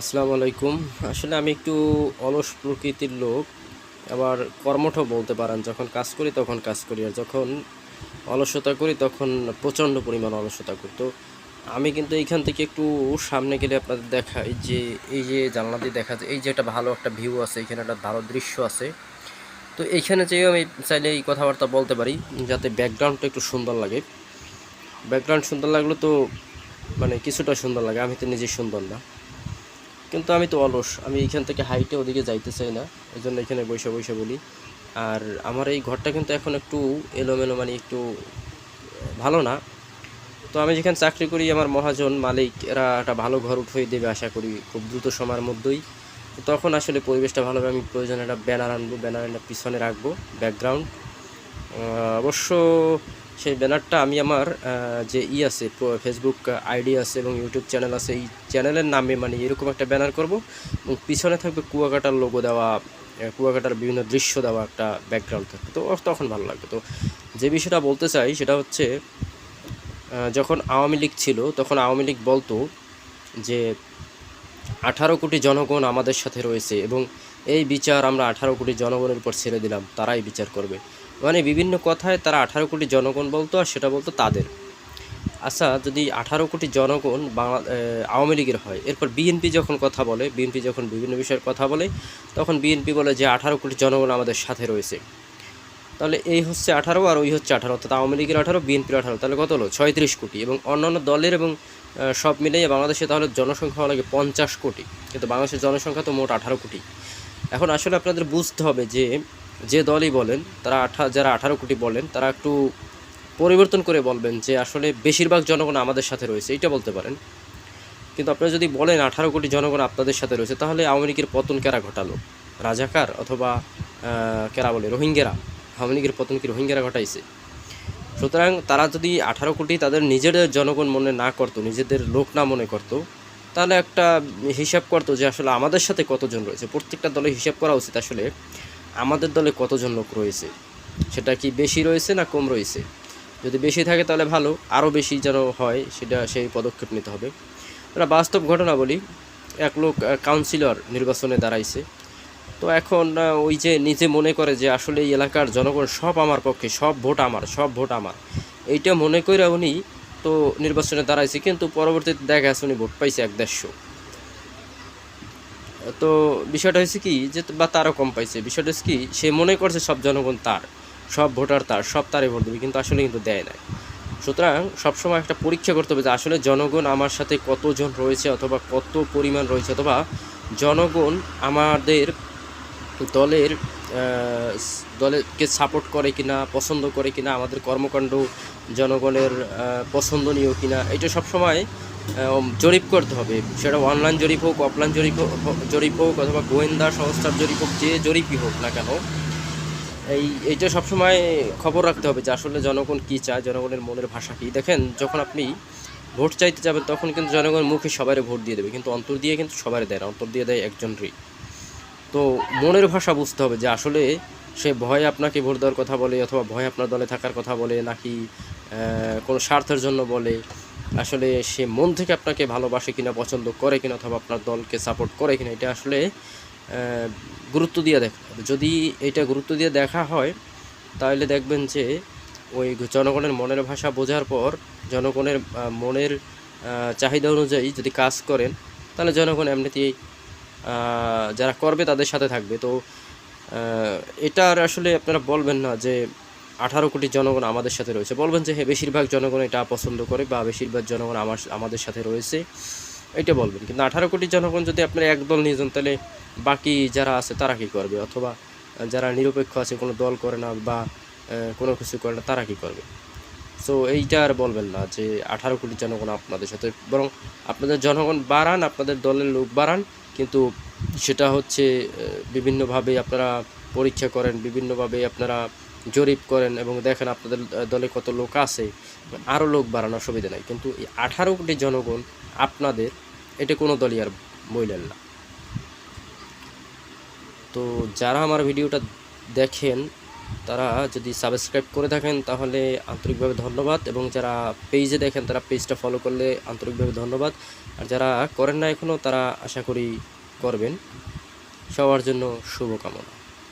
আসসালামু আলাইকুম। আসলে আমি একটু অলস প্রকৃতির লোক, আবার কর্মঠ বলতে পারেন, যখন কাজ করি তখন কাজ করি, আর যখন অলসতা করি তখন প্রচণ্ড পরিমাণ অলসতা করি। তো আমি কিন্তু এইখান থেকে একটু সামনে গেলে আপনাদের দেখাই যে, এই যে জানলা দিয়ে দেখা যায়, এই যে একটা ভালো একটা ভিউ আছে, এখানে একটা ভালো দৃশ্য আছে। তো এইখানে যেয়ে আমি চাইলে এই কথাবার্তা বলতে পারি, যাতে ব্যাকগ্রাউন্ডটা একটু সুন্দর লাগে। ব্যাকগ্রাউন্ড সুন্দর লাগলে তো মানে কিছুটা সুন্দর লাগে, আমি তো নিজে সুন্দর না। কিন্তু আমি তো অলস। আমি এইখান থেকে হাইটে ওদিকে যাইতে চাই না। এই জন্য এখানে বসে বসে বলি। আর আমার এই ঘরটা কিন্তু এখন একটু এলোমেলো মানে একটু ভালো না। তো আমি যেখানে চাকরি করি, আমার মহাজন, মালিক, এরা একটা ভালো ঘর উঠিয়ে দেবে আশা করি, খুব দ্রুত সময়ের মধ্যেই। তখন আসলে পরিবেশটা ভালো হবে। আমি প্রয়োজনে একটা ব্যানার আনব ব্যানার একটা পিছনে রাখব ব্যাকগ্রাউন্ড অবশ্য সেই ব্যানারটা আমি আমার যে ই আছে ফেসবুক আইডি আছে এবং ইউটিউব চ্যানেল আছে, এই চ্যানেলের নামে মানে এরকম একটা ব্যানার করব এবং পিছনে থাকবে কুয়াকাটার লোগো দেওয়া কুয়াকাটার বিভিন্ন দৃশ্য দেওয়া একটা ব্যাকগ্রাউন্ড থাকবে। তো তখন ভালো লাগবে। তো যে বিষয়টা বলতে চাই সেটা হচ্ছে যখন আওয়ামী লীগ ছিল তখন আওয়ামী লীগ বলতো যে আঠারো কোটি জনগণ আমাদের সাথে রয়েছে এবং এই বিচার আমরা আঠারো কোটি জনগণের উপর ছেড়ে দিলাম, তারাই বিচার করবে। মানে বিভিন্ন কথায় তারা আঠারো কোটি জনগণ বলতো আর সেটা বলতো তাদের। আচ্ছা যদি আঠারো কোটি জনগণ বাংলা আওয়ামী লীগের হয়, এরপর বিএনপি যখন কথা বলে, বিএনপি যখন বিভিন্ন বিষয়ের কথা বলে, তখন বিএনপি বলে যে আঠারো কোটি জনগণ আমাদের সাথে রয়েছে। তাহলে এই হচ্ছে আঠারো আর ওই হচ্ছে আঠারো, অর্থাৎ আওয়ামী লীগের আঠারো, বিএনপির আঠারো, তাহলে কত হলো? ছয়ত্রিশ কোটি। এবং অন্যান্য দলের এবং সব মিলিয়ে বাংলাদেশে তাহলে জনসংখ্যা লাগে পঞ্চাশ কোটি। কিন্তু বাংলাদেশের জনসংখ্যা তো মোট আঠারো কোটি। এখন আসলে আপনাদের বুঝতে হবে যে যে দলই বলেন, তারা আঠা, যারা আঠারো কোটি বলেন, তারা একটু পরিবর্তন করে বলবেন যে আসলে বেশিরভাগ জনগণ আমাদের সাথে রয়েছে, এইটা বলতে পারেন। কিন্তু আপনারা যদি বলেন আঠারো কোটি জনগণ আপনাদের সাথে রয়েছে, তাহলে আওয়ামী লীগের পতন কেরা ঘটালো? রাজাকার অথবা কেরা বলে, রোহিঙ্গারা। আওয়ামী লীগের পতন কি রোহিঙ্গারা ঘটাইছে? সুতরাং তারা যদি আঠারো কোটি তাদের নিজেদের জনগণ মনে না করতো, নিজেদের লোক না মনে করতো, তাহলে একটা হিসাব করতো যে আসলে আমাদের সাথে কতজন রয়েছে। প্রত্যেকটা দলে হিসাব করা উচিত আসলে। আমাদের দলে কতজন লোক রয়েছে? সেটা কি বেশি রয়েছে না কম রয়েছে? যদি বেশি থাকে তাহলে ভালো, আরও বেশি যেন হয় সেটা সেই পদক্ষেপ নিতে হবে। আমরা বাস্তব ঘটনা বলি এক লোক কাউন্সিলর নির্বাচনে দাঁড়াইছে। তো এখন ওই যে নিজে মনে করে যে আসলে এই এলাকার জনগণ সব আমার পক্ষে, সব ভোট আমার, সব ভোট আমার, এইটা মনে করে উনি তো নির্বাচনে দাঁড়াইছে, কিন্তু পরবর্তীতে দেখা উনি ভোট পাইছে এক দেড়শো। তো বিষয়টা হয়েছে কি যে, বা তারও কম পাইছে। বিষয়টা হচ্ছে কি, সে মনে করছে সব জনগণ তার, সব ভোটার তার, সব তারে ভোট দেবে, কিন্তু আসলে কিন্তু দেয় না সুতরাং সবসময় একটা পরীক্ষা করতে হবে যে, আসলে জনগণ আমার সাথে কতজন রয়েছে অথবা কত পরিমাণ রয়েছে, অথবা জনগণ আমাদের দলের দলেরকে সাপোর্ট করে কিনা, পছন্দ করে কিনা, আমাদের কর্মকাণ্ড জনগণের পছন্দনীয় কিনা, এটা সবসময় জরিপ করতে হবে। সেটা অনলাইন জরিপ হোক অফলাইন জরিপ জরিপ হোক অথবা গোয়েন্দা সংস্থার জরিপ হোক, যে জরিপই হোক না কেন, এই, এইটা সবসময় খবর রাখতে হবে যে আসলে জনগণ কী চায়, জনগণের মনের ভাষা কী। দেখেন, যখন আপনি ভোট চাইতে যাবেন, তখন কিন্তু জনগণ মুখে সবারই ভোট দিয়ে দেবে, কিন্তু অন্তর দিয়ে কিন্তু সবারই দেয় না, অন্তর দিয়ে দেয় একজনরই। তো মনের ভাষা বুঝতে হবে যে আসলে সে ভয় আপনাকে ভোট দেওয়ার কথা বলে, অথবা ভয় আপনার দলে থাকার কথা বলে, নাকি কোনো স্বার্থের জন্য বলে আসলে সে মন থেকে আপনাকে ভালোবাসে কিনা, পছন্দ করে কিনা অথবা আপনার দলকে সাপোর্ট করে কিনা, এটা আসলে গুরুত্ব দিয়ে দেখা যদি এটা গুরুত্ব দিয়ে দেখা হয়, তাহলে দেখবেন যে, ওই জনগণের মনের ভাষা বোঝার পর, জনগণের মনের চাহিদা অনুযায়ী যদি কাজ করেন, তাহলে জনগণ এমনিতেই যারা করবে তাদের সাথে থাকবে। তো এটা আর আসলে আপনারা বলবেন না যে আঠারো কোটি জনগণ আমাদের সাথে রয়েছে। বলবেন যে হ্যাঁ বেশিরভাগ জনগণ এটা পছন্দ করে বা বেশিরভাগ জনগণ আমার, আমাদের সাথে রয়েছে। এটা বলবেন। কিন্তু আঠারো কোটি জনগণ যদি আপনারা একদল নিয়ে যান, তাহলে বাকি যারা আছে, তারা কী করবে? অথবা যারা নিরপেক্ষ আছে, কোনো দল করে না বা কোনো কিছু করে না, তারা কী করবে? সো এইটা আর বলবেন না যে, আঠারো কোটি জনগণ আপনাদের সাথে। বরং আপনাদের জনগণ বাড়ান, আপনাদের দলের লোক বাড়ান। কিন্তু সেটা হচ্ছে বিভিন্নভাবে আপনারা পরীক্ষা করেন, বিভিন্নভাবে আপনারা জরিপ করেন এবং দেখেন আপনাদের দলে কত লোক আছে, আরও লোক বাড়ানোর সুবিধা নাই। কিন্তু এই আঠারো কোটি জনগণ আপনাদের, এটা কোনো দলই আর বইলেন না। তো যারা আমার ভিডিওটা দেখেন, তারা যদি সাবস্ক্রাইব করে থাকেন তাহলে আন্তরিকভাবে ধন্যবাদ এবং যারা পেজে দেখেন তারা পেজটা ফলো করলে আন্তরিকভাবে ধন্যবাদ। আর যারা করেন না এখনও তারা আশা করি করবেন। সবার জন্য শুভকামনা।